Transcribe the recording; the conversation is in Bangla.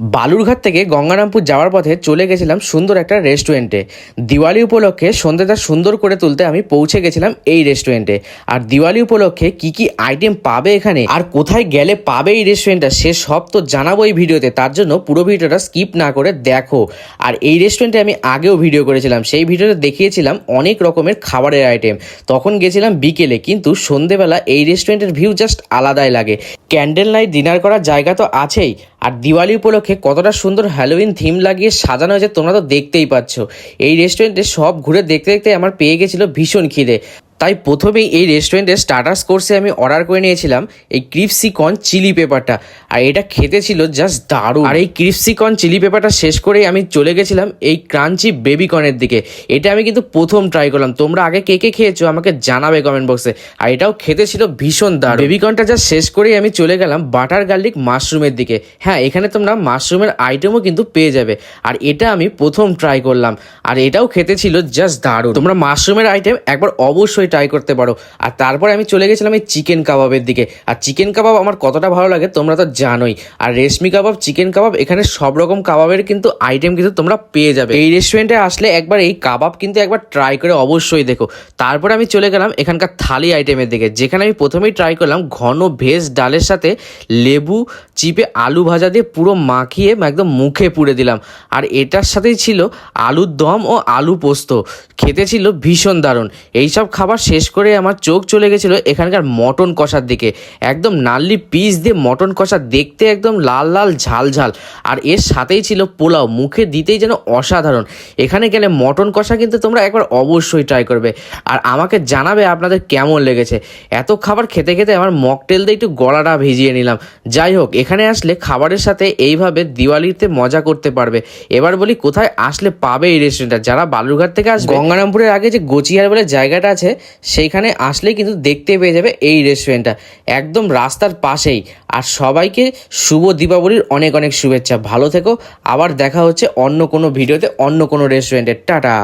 বালুরঘাট থেকে গঙ্গারামপুর যাওয়ার পথে চলে গেছিলাম সুন্দর একটা রেস্টুরেন্টে। দিওয়ালি উপলক্ষে সন্ধ্যেটা সুন্দর করে তুলতে আমি পৌঁছে গেছিলাম এই রেস্টুরেন্টে। আর দিওয়ালি উপলক্ষে কি কি আইটেম পাবে এখানে আর কোথায় গেলে পাবে এই রেস্টুরেন্টটা সে সব তো জানাব এই ভিডিওতে। তার জন্য পুরো ভিডিওটা স্কিপ না করে দেখো। আর এই রেস্টুরেন্টে আমি আগেও ভিডিও করেছিলাম। সেই ভিডিওতে দেখিয়েছিলাম অনেক রকমের খাবারের আইটেম তখন গেছিলাম বিকেলে, কিন্তু সন্ধেবেলা এই রেস্টুরেন্টের ভিউ জাস্ট আলাদাই লাগে। ক্যান্ডেল লাইট ডিনার করার জায়গা তো আছেই। আর দিওয়ালি উপলক্ষে কতটা সুন্দর হ্যালোইন থিম লাগিয়ে সাজানো হয়েছে তোমরা তো দেখতেই পাচ্ছ। এই রেস্টুরেন্টে সব ঘুরে দেখতে দেখতে আমার পেয়ে গেছিল ভীষণ খিদে। তাই প্রথমেই এই রেস্টুরেন্টের স্টার্টার্স কোর্সে আমি অর্ডার করে নিয়েছিলাম এই ক্রিপসিকন চিলি পেপারটা। আর এটা খেতে ছিল জাস্ট দারুণ। আর এই ক্রিপসিকন চিলি পেপারটা শেষ করেই আমি চলে গেছিলাম এই ক্রাঞ্চি বেবিকর্নের দিকে। এটা আমি কিন্তু প্রথম ট্রাই করলাম। তোমরা আগে কে কে খেয়েছো আমাকে জানাবে কমেন্ট বক্সে আর এটাও খেতে ছিল ভীষণ দারুণ। বেবিকনটা জাস্ট শেষ করেই আমি চলে গেলাম বাটার গার্লিক মাশরুমের দিকে। হ্যাঁ এখানে তোমরা মাশরুমের আইটেমও কিন্তু পেয়ে যাবে। আর এটা আমি প্রথম ট্রাই করলাম। আর এটাও খেতে ছিল জাস্ট দারুণ। তোমরা মাশরুমের আইটেম একবার অবশ্যই ট্রাই করতে পারো। আর তারপরে আমি চলে গেছিলাম এই চিকেন কাবাবের দিকে। আর চিকেন কাবাব আমার কতটা ভালো লাগে তোমরা তো জানোই। আর রেশমি কাবাব চিকেন কাবাব এখানে সব রকম কাবাবের কিন্তু আইটেম কিন্তু তোমরা পেয়ে যাবে। এই রেস্টুরেন্টে আসলে একবার এই কাবাব কিন্তু একবার ট্রাই করে অবশ্যই দেখো। তারপরে আমি চলে গেলাম এখানকার থালি আইটেমের দিকে, যেখানে আমি প্রথমেই ট্রাই করলাম ঘন ভেজ ডালের সাথে লেবু, চিপে আলু ভাজা দিয়ে পুরো মাখিয়ে একদম মুখে পুড়ে দিলাম। আর এটার সাথেই ছিল আলুর দম ও আলু পোস্ত। খেতে ছিল ভীষণ দারুণ। এইসব খাবার শেষ করে আমার চোখ চলে গেছিল এখানকার মটন কষার দিকে। একদম নাল্লি পিস দিয়ে মটন কষা দেখতে একদম লাল লাল ঝাল ঝাল। আর এর সাথেই ছিল পোলাও, মুখে দিতেই যেন অসাধারণ। এখানে গেলে মটন কষা কিন্তু তোমরা একবার অবশ্যই ট্রাই করবে। আর আমাকে জানাবে আপনাদের কেমন লেগেছে। এত খাবার খেতে খেতে আমার মকটেল দিয়ে একটু গলাটা ভিজিয়ে নিলাম। যাই হোক, এখানে আসলে খাবারের সাথে এইভাবে দিওয়ালিতে মজা করতে পারবে। এবার বলি কোথায় আসলে পাবে এই রেস্টুরেন্টটা যারা বালুরঘাট থেকে আসবে, গঙ্গারামপুরের আগে যে গোচিয়ার বলে জায়গাটা আছে সেইখানে আসলে কিন্তু দেখতে পেয়ে যাবে এই রেস্টুরেন্টটা একদম রাস্তার পাশেই। আর সবাইকে শুভ দীপাবলির অনেক অনেক শুভেচ্ছা। ভালো থেকো। আবার দেখা হচ্ছে অন্য কোনো ভিডিওতে অন্য কোনো রেস্টুরেন্টে টাটা!